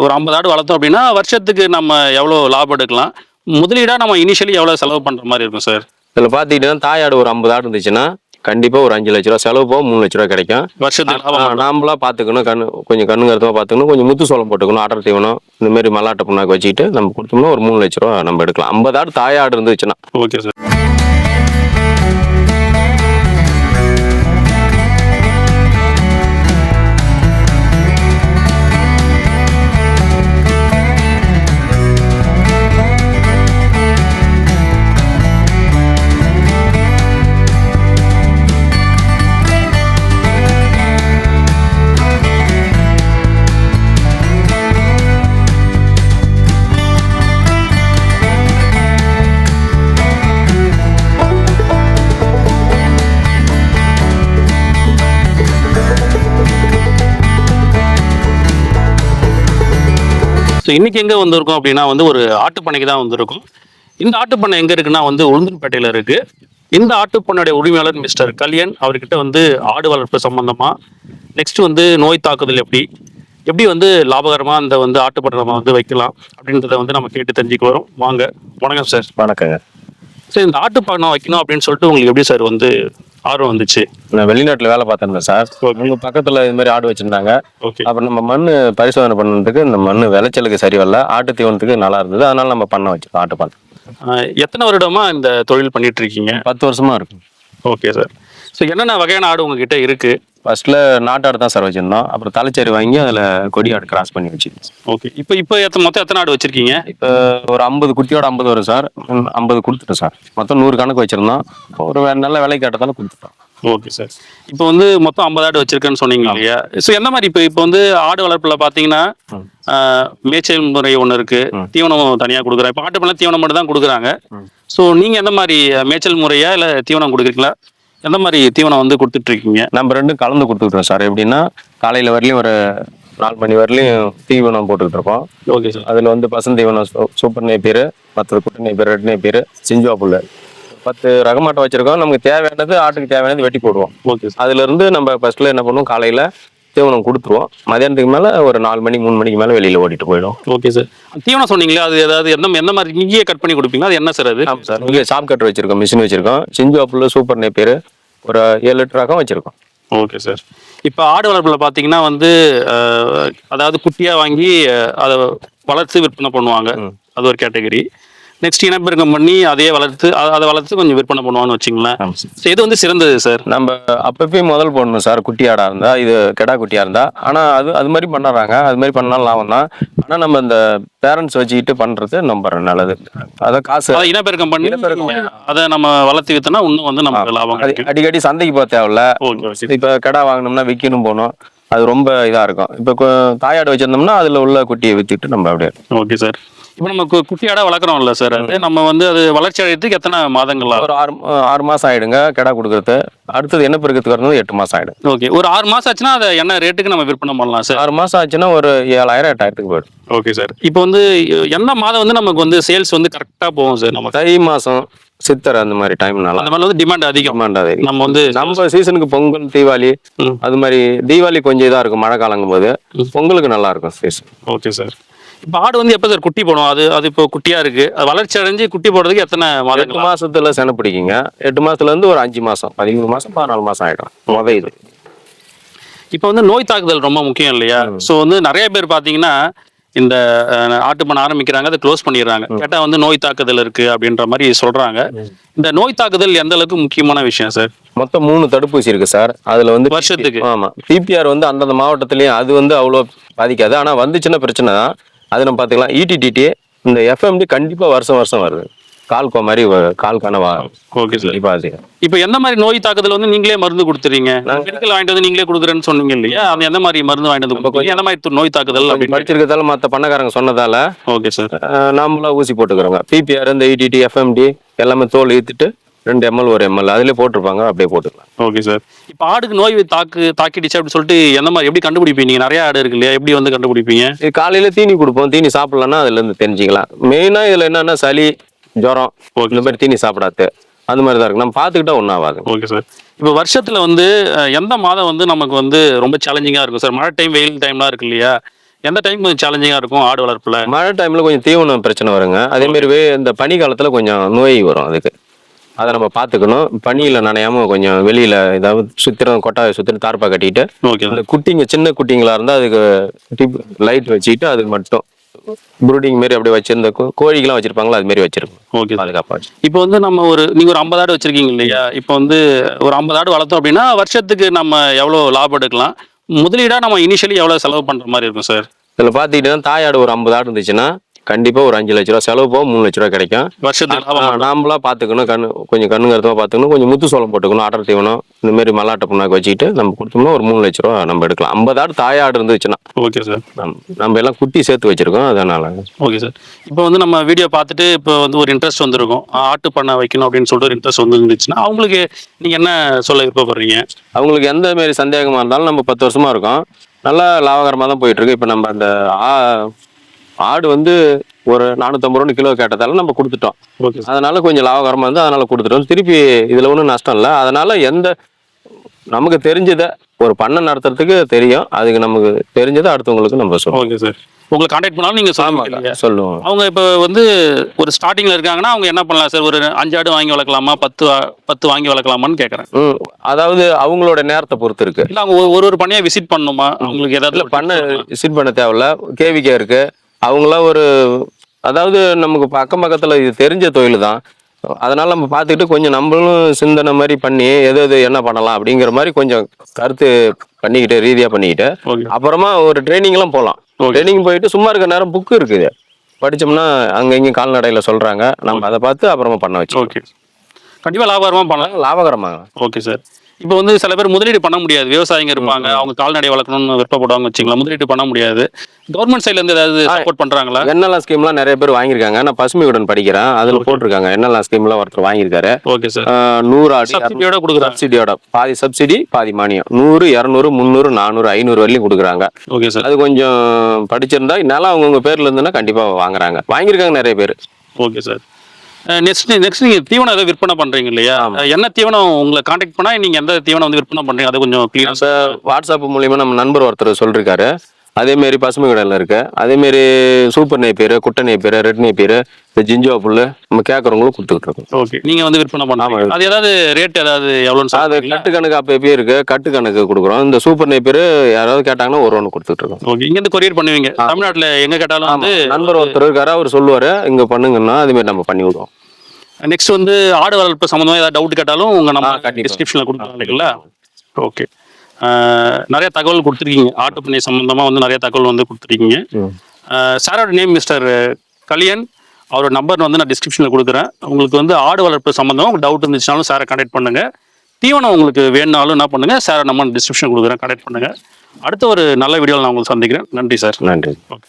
ஒரு ஐம்பது ஆடு வளர்த்தோம் அப்படின்னா வருஷத்துக்கு நம்ம எவ்வளோ லாபம் எடுக்கலாம்? முதலீடா நம்ம இனிஷியலி எவ்வளோ செலவு பண்ற மாதிரி இருக்கும் சார் இதில் பார்த்துக்கிட்டீங்கன்னா தாயாடு ஒரு ஐம்பது ஆடு இருந்துச்சுன்னா கண்டிப்பாக ஒரு அஞ்சு லட்ச ரூபா செலவு போக மூணு லட்ச ரூபா கிடைக்கும். வருஷத்துக்கு ஆ, லாபம்? நாமளா பார்த்துக்கணும் கண்ணு கொஞ்சம் கண்ணுங்கருத்தமாக பார்த்துக்கணும் கொஞ்சம் முத்து சோளம் போட்டுக்கணும் அடர் தீவனம் இந்த மாதிரி மல்லாட்டை புண்ணாக்கு வச்சுக்கிட்டு நம்ம கொடுத்தோம்னா ஒரு மூணு லட்ச ரூபா நம்ம எடுக்கலாம். ஐம்பது ஆடு தாயாடு இருந்துச்சுன்னா. ஓகே சார் ஸோ இன்னைக்கு எங்கே வந்திருக்கோம் அப்படின்னா வந்து ஒரு ஆட்டுப்பண்ணைக்கு தான் வந்திருக்கோம். இந்த ஆட்டுப்பண்ணை எங்கே இருக்குன்னா வந்து உளுந்தூர்பேட்டையில் இருக்கு. இந்த ஆட்டுப்பண்ணையுடைய உரிமையாளர் மிஸ்டர் கல்யாண் அவர்கிட்ட வந்து ஆடு வளர்ப்பு சம்பந்தமா நெக்ஸ்ட் வந்து நோய் தாக்குதல் எப்படி? எப்படி வந்து லாபகரமா அந்த வந்து ஆட்டுப்பண்ணை நம்ம வந்து வைக்கலாம்? அப்படின்றத வந்து நம்ம கேட்டு தெரிஞ்சுக்க வரோம். வாங்க. வணக்கம் சார் வணக்கங்க. சார் இந்த ஆட்டுப்பண்ணை வைக்கணும் அப்படின்னு சொல்லிட்டு உங்களுக்கு எப்படி சார் வந்து ஆர்வம் வந்துச்சு. நான் வெளிநாட்டில் வேலை பார்த்துருந்தேன் சார். உங்க பக்கத்தில் இது மாதிரி ஆடு வச்சிருந்தாங்க. ஓகே அப்புறம் நம்ம மண் பரிசோதனை பண்ணதுக்கு இந்த மண் விளைச்சலுக்கு சரி வரல. ஆட்டு தீவனத்துக்கு நல்லா இருந்தது. அதனால நம்ம பண்ண வச்சிருக்கோம் ஆட்டு பண்ண எத்தனை வருடமா இந்த தொழில் பண்ணிட்டு இருக்கீங்க? பத்து வருஷமா இருக்கும் ஓகே சார் ஸோ என்னென்ன வகையான ஆடு உங்ககிட்ட இருக்கு? ஃபர்ஸ்ட்ல நாட்டாடு தான் சார் வச்சிருந்தோம். அப்புறம் தலைச்சேரி வாங்கி அதில் கொடி ஆடு கிராஸ் பண்ணி வச்சிருக்கோம் ஓகே இப்போ இப்போ எத்த மொத்தம் எத்தனை ஆடு வச்சிருக்கீங்க? இப்போ ஒரு ஐம்பது குட்டியோட ஐம்பது வரும் சார். ஐம்பது கொடுத்துட்டோம் சார். மொத்தம் நூறு கணக்கு வச்சிருந்தோம். ஒரு நல்ல விலை கேட்டதால கொடுத்துட்டோம். ஓகே சார் இப்போ வந்து மொத்தம் ஐம்பது ஆடு வச்சிருக்கேன்னு சொன்னீங்க இல்லையா? ஸோ எந்த மாதிரி இப்போ இப்போ வந்து ஆடு வளர்ப்புல பார்த்தீங்கன்னா மேய்ச்சல் முறை ஒன்று இருக்கு. தீவனம் தனியாக கொடுக்குறாங்க இப்போ ஆட்டு பண்ண தீவனம் மட்டும் தான் கொடுக்குறாங்க. ஸோ நீங்க எந்த மாதிரி மேய்ச்சல் முறையா இல்லை தீவனம் கொடுக்குறீங்களா? எந்த மாதிரி தீவனம் வந்து கொடுத்துட்டு இருக்கீங்க நம்ம ரெண்டும் கலந்து கொடுத்துக்கிட்டோம் சார். எப்படின்னா காலையில் வரலையும் ஒரு நாலு மணி வரலையும் தீவனம் போட்டுக்கிட்டு இருக்கோம் ஓகே சார். அதில் வந்து பசந்தீவனம் சூ- சூப்பர் நெய்ப்பீர் மற்றது குட்டை நெய்ப்பீர் ரெட் நெய்ப்பீர் சிஞ்சுவா புல்லு. பத்து ரகமாட்டம் வச்சிருக்கோம். நமக்கு தேவையானது ஆட்டுக்கு தேவையானது வெட்டி போடுவோம். Okay sir. அதுல இருந்து நம்ம ஃபர்ஸ்ட்ல என்ன பண்ணுவோம்? காலையில தீவனம் கொடுத்துருவோம். மதியானத்துக்கு மேல ஒரு நாலு மணி மூணு மணிக்கு மேல வெளியில ஓடிட்டு போயிடும். ஓகே சார் தீவனம் சொன்னீங்களே அது ஏதாவது எந்த எந்த மாதிரி இங்கேயே கட் பண்ணி கொடுப்பீங்களா? அது என்ன சார் அது? சார் இங்கே ஷாப் கட்டர் வச்சிருக்கோம் மிஷின் வச்சிருக்கோம். சிஞ்சுவா புல்லு சூப்பர் நெய்ப்பீர் ஒரு ஏழு லிட்டர் ரகம் வச்சிருக்கோம். ஓகே சார் இப்போ ஆடு வளர்ப்புல பார்த்தீங்கன்னா வந்து அதாவது குட்டியாக வாங்கி அதை வளர்த்து விற்பனை பண்ணுவாங்க. அது ஒரு கேட்டகரி நெக்ஸ்ட் இனப்பெருக்கம் பண்ணி அதையே வளர்த்து அதை வளர்த்து கொஞ்சம் விற்பனை பண்ணுவாங்கன்னு வச்சுங்களேன். இது வந்து சிறந்தது சார் நம்ம அப்பப்பயும் முதல் போடணும் சார் குட்டி ஆடா இருந்தா இது கெடா குட்டியா இருந்தா. ஆனா அது அது மாதிரி பண்ணுறாங்க. அது மாதிரி பண்ணாலும் லாபம் தான். ஆனா நம்ம இந்த பேரண்ட்ஸ் வச்சுக்கிட்டு பண்றது ரொம்ப நல்லது. அதான் காசு இனப்பெருக்கம் பண்ணி இனப்பெருக்கம் அதை நம்ம வளர்த்து வித்தோம்னா இன்னும் வந்து நமக்கு லாபம் அடிக்கடி சந்தைக்கு போக தேவையில்ல. இப்போ கடா வாங்கினோம்னா விற்கணும் போகணும். அது ரொம்ப இதா இருக்கும். இப்போ தாயாடு வச்சிருந்தோம்னா அதுல உள்ள குட்டியை வித்துட்டு நம்ம அப்படியே ஓகே சார் இப்போ நம்ம குட்டியாடா வளர்க்குறோம்ல சார் அது நம்ம வந்து அது வளர்ச்சி அடையறதுக்கு எத்தனை மாதங்கள்? ஒரு ஆறு ஆறு மாசம் ஆயிடுங்க கிடா கொடுக்கறது. அடுத்தது என்ன பெருக்கத்துக்கு வரணும் எட்டு மாசம் ஆயிடும். ஓகே. ஒரு ஆறு மாசம் ஆச்சுன்னா அதை என்ன ரேட்டுக்கு நம்ம விற்பனை பண்ணலாம் சார் ஆறு மாசம் ஆச்சுன்னா ஒரு ஏழாயிரம் எட்டாயிரத்துக்கு போயிடும். ஓகே சார் இப்போ வந்து எந்த மாதம் வந்து நமக்கு வந்து சேல்ஸ் வந்து கரெக்டாக போகும் சார் நமக்கு? தை மாசம் சித்தரை அந்த மாதிரி டைம்னால அந்த மாதிரி வந்து டிமாண்ட் அதிகம். டிமாண்ட் அது நம்ம வந்து நம்ம சீசனுக்கு பொங்கல் தீபாவளி. அது மாதிரி தீபாவளி கொஞ்சம் இதா இருக்கும் மழை காலங்கும் போது பொங்கலுக்கு நல்லா இருக்கும் சீசன் ஓகே சார் இப்போ ஆடு வந்து எப்போ சார் குட்டி போடும்? அது அது இப்போ குட்டியா இருக்கு. அது வளர்ச்சி அடைஞ்சு குட்டி போடுறதுக்கு எத்தனை எட்டு மாதங்கள் மாசத்துல செனை பிடிக்குங்க. எட்டு மாசத்துல இருந்து ஒரு அஞ்சு மாசம் பதிமூணு மாசம் பதினாலு மாசம் ஆயிடும். முத இது. இப்போ வந்து நோய் தாக்குதல் ரொம்ப முக்கியம் இல்லையா? ஸோ வந்து நிறைய பேர் பார்த்தீங்கன்னா இந்த ஆட்டு பண்ண ஆரம்பிக்கிறாங்க அதை க்ளோஸ் பண்ணிடுறாங்க. கேட்டால் வந்து நோய் தாக்குதல் இருக்கு அப்படின்ற மாதிரி சொல்றாங்க. இந்த நோய் தாக்குதல் எந்த அளவுக்கு முக்கியமான விஷயம் சார்? மொத்தம் மூணு தடுப்பூசி இருக்கு சார். அதுல வந்து வருஷத்துக்கு. ஆமா. பிபிஆர் வந்து அந்தந்த மாவட்டத்திலயும் அது வந்து அவ்வளோ பாதிக்காது. ஆனா வந்துச்சுன்னா பிரச்சனை தான். அது நம்ம பார்த்துக்கலாம். இடிடிடி இந்த எஃப்எம்டி கண்டிப்பா வருஷம் வருஷம் வருது. கால்கோ மாதிரி கால்கான வா ஓகே சார் அது. இப்போ எந்த மாதிரி நோய் தாக்குதல் வந்து நீங்களே மருந்து கொடுத்துறீங்க? மெடிக்கல் வாங்கிட்டு வந்து நீங்களே கொடுக்குறேன்னு சொன்னீங்க இல்லையா? அந்த எந்த மாதிரி மருந்து வாங்கிட்டு வந்து? எந்த மாதிரி நோய் தாக்குதல் கொஞ்சம் அப்படின்னு படிச்சிருக்கதால மற்ற பண்ணக்காரங்க சொன்னதால ஓகே சார் அஹ், நாமளா ஊசி போட்டுக்கிறோங்க. பிபிஆர் இந்த இடிடி எஃப்எம்டி எல்லாமே தோல் ஈத்துட்டு ரெண்டு எம்எல் ஒரு எம்எல் அதிலே போட்டிருப்பாங்க அப்படியே போட்டுக்கலாம். Okay sir. இப்போ ஆடுக்கு நோய் தாக்கு தாக்கிடுச்சு அப்படின்னு சொல்லிட்டு எந்த மாதிரி எப்படி கண்டுபிடிப்பீங்க? நீங்க நிறைய ஆடு இருக்கு இல்லையா? எப்படி வந்து கண்டுபிடிப்பீங்க? இது காலையில தீனி கொடுப்போம். தீனி சாப்பிடலன்னா அதுல இருந்து தெரிஞ்சுக்கலாம். மெயினா இதுல என்னன்னா சளி ஜுரம் இந்த மாதிரி தீனி சாப்பிடாது. அந்த மாதிரி தான் இருக்கு. நம்ம பார்த்துக்கிட்டா ஒன்றும் ஆகாது. Okay sir. இப்போ வருஷத்துல வந்து எந்த மாதம் வந்து நமக்கு வந்து ரொம்ப சேலஞ்சிங்கா இருக்கும் சார்? மழை டைம் வெயில் டைம்லாம் இருக்கு இல்லையா? எந்த டைம் கொஞ்சம் சேலஞ்சிங்காக இருக்கும் ஆடு வளர்ப்புல? மழை டைம்ல கொஞ்சம் தீவனம் பிரச்சனை வருங்க. அதே மாதிரி வே- இந்த பனி காலத்துல கொஞ்சம் நோய் வரும் அதுக்கு. அதை நம்ம பார்த்துக்கணும். பனியில நனையாம கொஞ்சம் வெளியில ஏதாவது சுத்திரம் கொட்டாயை சுத்திரம் தார்ப்பா கட்டிட்டு ஓகே. இந்த குட்டிங்க சின்ன குட்டிங்களா இருந்தா அதுக்கு லைட் வச்சுக்கிட்டு அதுக்கு மட்டும். ப்ரூடிங் மாரி அப்படியே வச்சிருந்த கோழிக்கெல்லாம் வச்சிருப்பாங்களா அது மாதிரி வச்சிருக்கோம் ஓகே. பாதுகாப்பா இப்போ வந்து நம்ம ஒரு நீங்க ஒரு ஐம்பது ஆடு வச்சிருக்கீங்க இல்லையா? இப்போ வந்து ஒரு ஐம்பது ஆடு வளர்த்தோம் அப்படின்னா வருஷத்துக்கு நம்ம எவ்வளோ லாபம் எடுக்கலாம்? முதலீடா நம்ம இனிஷியலி எவ்வளோ செலவு பண்ற மாதிரி இருக்கும் சார் இதுல பாத்துக்கிட்டீங்கன்னா தாயாடு ஒரு ஐம்பது ஆடு இருந்துச்சுன்னா கண்டிப்பா ஒரு அஞ்சு லட்ச ரூபா செலவு போக மூணு லட்ச ரூபா கிடைக்கும். வருஷத்துக்கு நாமளா பாத்துக்கணும் கண்ணு கொஞ்சம் கண்ணு கருத்தமா பாத்துக்கணும் கொஞ்சம் முத்து சோளம் போட்டுக்கணும் அடர் தீவனம் இந்த மாதிரி மல்லாட்டை புண்ணாக்கு வச்சுக்கிட்டு நம்ம கொடுத்தோம்னா ஒரு மூணு லட்ச ரூபா நம்ம எடுக்கலாம். ஐம்பது ஆடு தாயாடு இருந்துச்சுன்னா. Okay sir. நம்ம நம்ம எல்லாம் குட்டி சேர்த்து வச்சிருக்கோம் அதனால. Okay sir. இப்போ வந்து நம்ம வீடியோ பார்த்துட்டு இப்போ வந்து ஒரு இன்ட்ரெஸ்ட் வந்திருக்கும். ஆட்டு பண்ண வைக்கணும் அப்படின்னு சொல்லிட்டு ஒரு இன்ட்ரெஸ்ட் வந்து இருந்துச்சுன்னா அவங்களுக்கு நீங்க என்ன சொல்ல விருப்பப்படுறீங்க? அவங்களுக்கு எந்த மாதிரி சந்தேகமா இருந்தாலும் நம்ம பத்து வருஷமா இருக்கோம். நல்லா லாபகரமா தான் போயிட்டு இருக்கு. இப்போ நம்ம அந்த ஆடு வந்து ஒரு நானூற்றம்பது ரூபா கிலோ கேட்டதால நம்ம கொடுத்துட்டோம். ஓகே அதனால கொஞ்சம் லாபகரமா இருந்து அதனால கொடுத்துட்டோம். திருப்பி இதுல ஒன்றும் நஷ்டம் இல்லை. அதனால எந்த நமக்கு தெரிஞ்சதை ஒரு பண்ணை நடத்துறதுக்கு தெரியும். அதுக்கு நமக்கு தெரிஞ்சதை அடுத்தவங்களுக்கு நம்ம சொல்லுவோம் ஓகே சார். உங்களை காண்டாக்ட் பண்ணாலும் நீங்க சொல்லுங்க சொல்லுவோம். அவங்க இப்போ வந்து ஒரு ஸ்டார்டிங்ல இருக்காங்கன்னா அவங்க என்ன பண்ணலாம் சார்? ஒரு அஞ்சு ஆடு வாங்கி வளர்க்கலாமா? பத்து பத்து வாங்கி வளர்க்கலாமான்னு கேட்குறேன் அதாவது அவங்களோட நேரத்தை பொறுத்து இருக்கு. இல்லை அவங்க ஒரு- ஒரு பண்ணையா விசிட் பண்ணணுமா? அவங்களுக்கு ஏதாவது பண்ண விசிட் பண்ண தேவையில்ல. கேவிகே இருக்கு. அவங்களாம் ஒரு அதாவது நமக்கு அக்கம் பக்கத்துல இது தெரிஞ்ச தொழில் தான் அதனால நம்ம பார்த்துக்கிட்டு கொஞ்சம் நம்மளும் சிந்தனை மாதிரி பண்ணி எது எது என்ன பண்ணலாம் அப்படிங்கிற மாதிரி கொஞ்சம் கருத்து பண்ணிக்கிட்டு ரீதியா பண்ணிக்கிட்டு அப்புறமா ஒரு ட்ரைனிங் எல்லாம் போகலாம் ட்ரைனிங் போயிட்டு சும்மா இருக்க நேரம் புக்கு இருக்குது. படிச்சோம்னா அங்க இங்க கால்நடையில சொல்றாங்க. நம்ம அதை பார்த்து அப்புறமா பண்ண வச்சு ஓகே. கண்டிப்பா லாபகரமா பண்ணலாம். லாபகரமாக ஓகே சார். இப்போ வந்து சில பேர் முதலீடு பண்ண முடியாது. விவசாயிங்க இருப்பாங்க. அவங்க கால்நடை வளர்க்கணும்னு விருப்பப்படுவாங்க வச்சுங்களேன் முதலீடு பண்ண முடியாது. கவர்மெண்ட் சைட்ல இருந்து ஏதாவது சப்போர்ட் பண்றாங்களா? என்னெல்லாம் ஸ்கீம்லாம் நிறைய பேர் வாங்கியிருக்காங்க. நான் பசுமையுடன் படிக்கிறேன். அதுல போட்டிருக்காங்க. என்னெல்லாம் ஸ்கீம்லாம் ஒருத்தர் வாங்கியிருக்காரு. ஓகே சார் நூறு ஆடி சப்சிடியோட கொடுக்குறாங்க. சப்சிடியோட பாதி சப்சிடி பாதி மானியம். நூறு இரநூறு முந்நூறு நானூறு ஐநூறு வரையிலும் கொடுக்குறாங்க. ஓகே சார் அது கொஞ்சம் படிச்சிருந்தா நிலம் அவங்கவுங்க பேர்ல இருந்துன்னா கண்டிப்பா வாங்குறாங்க. வாங்கியிருக்காங்க நிறைய பேர். ஓகே சார் நெக்ஸ்ட் நெக்ஸ்ட் நீங்க தீவனம் ஏதோ விற்பனை பண்றீங்க இல்லையா? என்ன தீவனம் உங்களை காண்டாக்ட் பண்ணா நீங்க எந்த தீவனம் வந்து விற்பனை பண்றீங்க? அதை கொஞ்சம் கிளியரா வாட்ஸ்அப் மூலியமா நம்ம நண்பர் ஒருத்தர் சொல்லிருக்காரு. அதே மாரி பசுமை கடையில் இருக்கு. அதே மாரி சூப்பர் நெய்ப்பீர் குட்டை நெய்ப்பீர் ரெட் நெய்ப்பீர் இந்த ஜிஞ்சோ புல்லு நம்ம கேட்கறவங்களும் கொடுத்துக்கிட்டு இருக்கோம் ஓகே. நீங்க வந்து விற்பனை பண்ணாம அது ஏதாவது ரேட் ஏதாவது எவ்வளோன்னு அது கட்டு கணக்கு அப்போ எப்பயும் இருக்கு? கட்டு கணக்கு கொடுக்குறோம். இந்த சூப்பர் நெய்ப்பீர் யாராவது கேட்டாங்கன்னா ஒரு ஒன்று கொடுத்துட்டு இருக்கோம் ஓகே. இங்க இருந்து கொரியர் பண்ணுவீங்க தமிழ்நாட்டுல எங்க கேட்டாலும் வந்து நண்பர் ஒருத்தர் இருக்காரு அவர் சொல்லுவாரு. இங்க பண்ணுங்கன்னா அதே மாதிரி நம்ம பண்ணி விடுவோம். நெக்ஸ்ட் வந்து ஆடு வளர்ப்பு சம்மந்தமா ஏதாவது டவுட் கேட்டாலும் உங்க நம்ம. டிஸ்கிரிப்ஷன்ல கொடுத்துருக்கீங்களா ஓகே. நிறைய தகவல் கொடுத்துருக்கீங்க. ஆட்டு பண்ணை சம்பந்தமா வந்து நிறைய தகவல் வந்து கொடுத்துருக்கீங்க. சாரோட நேம் மிஸ்டர் கலியன். அவரோட நம்பர் வந்து நான் டிஸ்கிரிப்ஷனில் கொடுக்குறேன். உங்களுக்கு வந்து ஆடு வளர்ப்பு சம்மந்தமாக டவுட் இருந்துச்சுனாலும் சாரை கான்டாக்ட் பண்ணுங்க. தீவனம் உங்களுக்கு வேணுனாலும் என்ன பண்ணுங்க சாரை நம்ம டிஸ்கிரிப்ஷன் கொடுக்குறேன் கான்டாக்ட் பண்ணுங்க. அடுத்த ஒரு நல்ல வீடியோவில் நான் உங்களுக்கு சந்திக்கிறேன். நன்றி சார் நன்றி. ஓகே